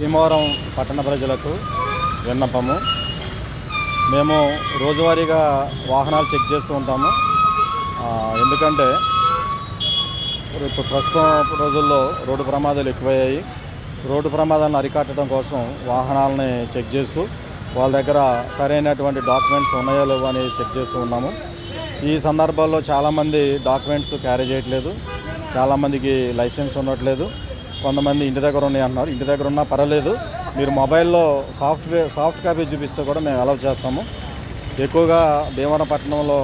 భీమవరం పట్టణ ప్రజలకు విన్నపము. మేము రోజువారీగా వాహనాలు చెక్ చేస్తూ ఉంటాము. ఎందుకంటే ఇప్పుడు ప్రస్తుతం రోజుల్లో రోడ్డు ప్రమాదాలు ఎక్కువయ్యాయి. రోడ్డు ప్రమాదాలను అరికట్టడం కోసం వాహనాలని చెక్ చేస్తూ వాళ్ళ దగ్గర సరైనటువంటి డాక్యుమెంట్స్ ఉన్నాయో లేవో అని చెక్ చేస్తూ ఉన్నాము. ఈ సందర్భాల్లో చాలామంది డాక్యుమెంట్స్ క్యారీ చేయట్లేదు. చాలామందికి లైసెన్స్ ఉండట్లేదు. కొంతమంది ఇంటి దగ్గర ఉన్నాయి అంటున్నారు ఇంటి దగ్గర ఉన్నా పర్వాలేదు. మీరు మొబైల్లో సాఫ్ట్వేర్ సాఫ్ట్ కాపీ చూపిస్తే కూడా మేము అలౌ చేస్తాము. ఎక్కువగా భీమవరపట్నంలో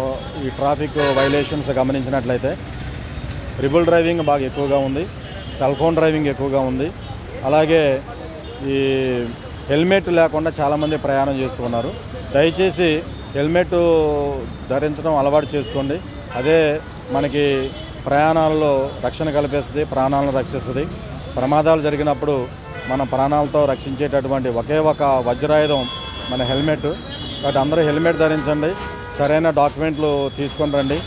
ఈ ట్రాఫిక్ వైలేషన్స్ గమనించినట్లయితే రిబుల్ డ్రైవింగ్ బాగా ఎక్కువగా ఉంది. సెల్ ఫోన్ డ్రైవింగ్ ఎక్కువగా ఉంది. అలాగే ఈ హెల్మెట్ లేకుండా చాలామంది ప్రయాణం చేస్తున్నారు. దయచేసి హెల్మెట్ ధరించడం అలవాటు చేసుకోండి. అదే మనకి ప్రయాణాల్లో రక్షణ కల్పిస్తుంది ప్రాణాలను రక్షిస్తుంది. ప్రమాదాలు జరిగినప్పుడు మన ప్రాణాలతో రక్షించేటటువంటి ఒకే ఒక వజ్రాయుధం మన హెల్మెట్. కాబట్టి అందరూ హెల్మెట్ ధరించండి. సరైన డాక్యుమెంట్లు తీసుకొని రండి.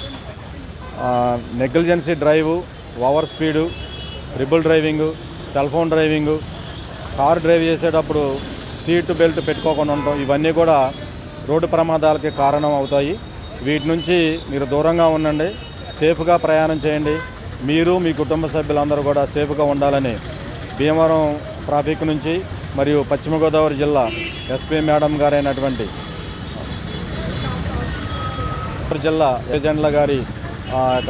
Negligence drive over speed రిబుల్ driving cell phone driving car drive చేసేటప్పుడు సీట్ బెల్ట్ పెట్టుకోకుండా ఉండటం ఇవన్నీ కూడా రోడ్డు ప్రమాదాలకి కారణం అవుతాయి. వీటి నుంచి మీరు దూరంగా ఉండండి. సేఫ్గా ప్రయాణం చేయండి. మీరు మీ కుటుంబ సభ్యులందరూ కూడా సేఫ్గా ఉండాలని భీమవరం ట్రాఫిక్ నుంచి మరియు పశ్చిమ గోదావరి జిల్లా ఎస్పీ మేడం గారైనటువంటి జిల్లా ఏజెంట్ల గారి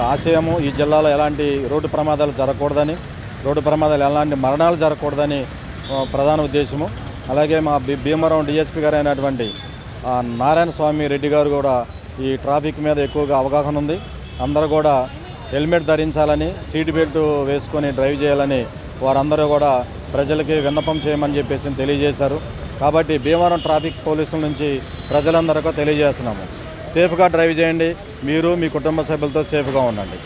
ఆశయము ఈ జిల్లాలో ఎలాంటి రోడ్డు ప్రమాదాలు జరగకూడదని రోడ్డు ప్రమాదాలు ఎలాంటి మరణాలు జరగకూడదని ప్రధాన ఉద్దేశము. అలాగే మా భీ- భీమవరం డిఎస్పీ గారైనటువంటి నారాయణ స్వామి రెడ్డి గారు కూడా ఈ ట్రాఫిక్ మీద ఎక్కువగా అవగాహన ఉంది. అందరూ కూడా హెల్మెట్ ధరించాలని సీట్ బెల్ట్ వేసుకొని డ్రైవ్ చేయాలని వారందరూ కూడా ప్రజలకి విన్నపం చేయమని చెప్పేసి తెలియజేశారు. కాబట్టి భీమవరం ట్రాఫిక్ పోలీసుల నుంచి ప్రజలందరికీ తెలియజేస్తున్నాము. సేఫ్గా డ్రైవ్ చేయండి. మీరు మీ కుటుంబ సభ్యులతో సేఫ్గా ఉండండి.